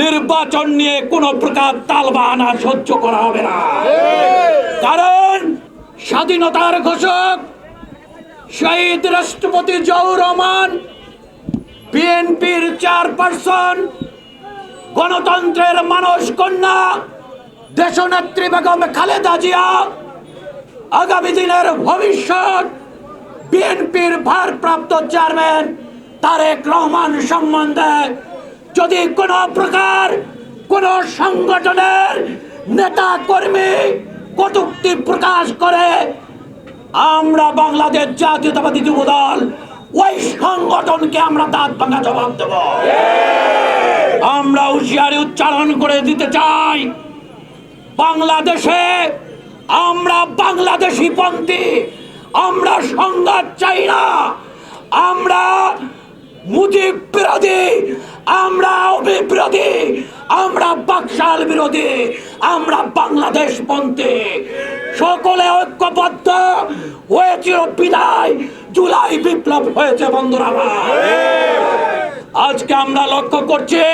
নির্বাচন নিয়ে কোনো প্রকার তালবাহানা সহ্য করা হবে না। কারণ স্বাধীনতার ঘোষক শহীদ রাষ্ট্রপতি জিয়াউর রহমান, বিএনপির চেয়ারপারসন, গণতন্ত্রের মানস কন্যা, দেশনেত্রী বেগম খালেদা জিয়া, আগামী দিনের ভবিষ্যৎ বিএনপির ভারপ্রাপ্ত চেয়ারম্যান তারেক রহমান সম্বন্ধে যদি কোনো প্রকার কোনো সংগঠনের নেতা কর্মী কটুক্তি প্রকাশ করে, আমরা বাংলাদেশ জাতীয়তাবাদী যুব দল ওই সংগঠনকে আমরা দাঁত ভাঙা জবাব দেব। আমরা হুঁশিয়ারি উচ্চারণ করে দিতে চাই, বাংলাদেশে আমরা বাংলাদেশি পন্থী, আমরা সংঘাত চাই না, আমরা মুজিব বিরোধী আমরা বিরোধী আমরা বাকশাল বিরোধী, আমরা বাংলাদেশ পন্থী সকলে ঐক্যবদ্ধ, হয়েছিল বিদায়, জুলাই বিপ্লব হয়েছে বন্ধুরা আজকে আমরা লক্ষ্য করছি,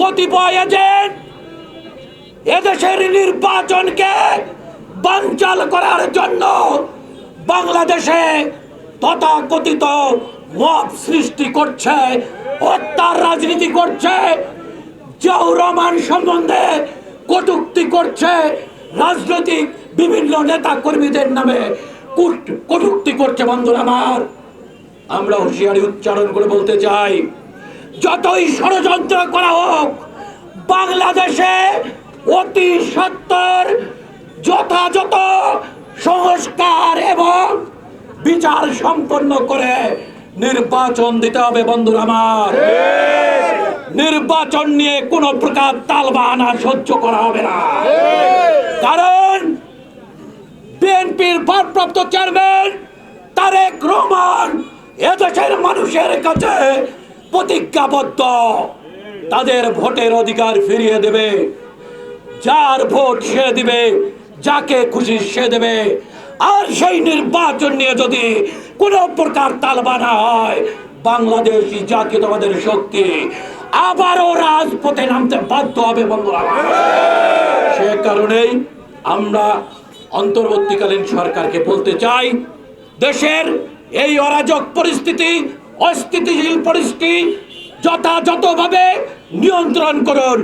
কতিপয় এজেন্ট এদেশের নির্বাচনকে বানচাল করার জন্য বাংলাদেশে তথাকথিত মব সৃষ্টি করছে। হত্যার রাজনীতি করছে জিয়াউর সম্বন্ধে কটুক্তি করছে, রাজনৈতিক বিভিন্ন নেতা কর্মীদের নামে কটুক্তি করছে বন্ধুরা আমার। আমরা হুঁশিয়ারি উচ্চারণ করে বলতে চাই, যতই ষড়যন্ত্র করা হোক, বাংলাদেশে অতি সত্তর যথাযথ সংস্কার এবং বিচার সম্পন্ন করে নির্বাচন দিতে হবে, বন্ধুরা আমার। নির্বাচন নিয়ে কোনো প্রকার তালবাহানা সহ্য করা হবে না। কারণ বিএনপির ভারপ্রাপ্ত চেয়ারম্যান তারেক রহমান এদেশের মানুষের কাছে প্রতিজ্ঞাবদ্ধ। তাদের ভোটের অধিকার ফিরিয়ে দেবে। যার ভোট সে দিবে, যাকে খুশি সে দেবে। আর সেই নির্বাচন নিয়ে যদি কোনো প্রকার তালবানা হয়, বাংলাদেশি জাতীয়তাবাদের শক্তি আবারও রাজপথে নামতে বাধ্য হবে বন্ধুরা। সে কারণেই আমরা অন্তর্বর্তীকালীন সরকারকে বলতে চাই, দেশের এই অরাজক পরিস্থিতি, অস্থিতিশীল পরিস্থিতি যথাযথভাবে নিয়ন্ত্রণ করুন।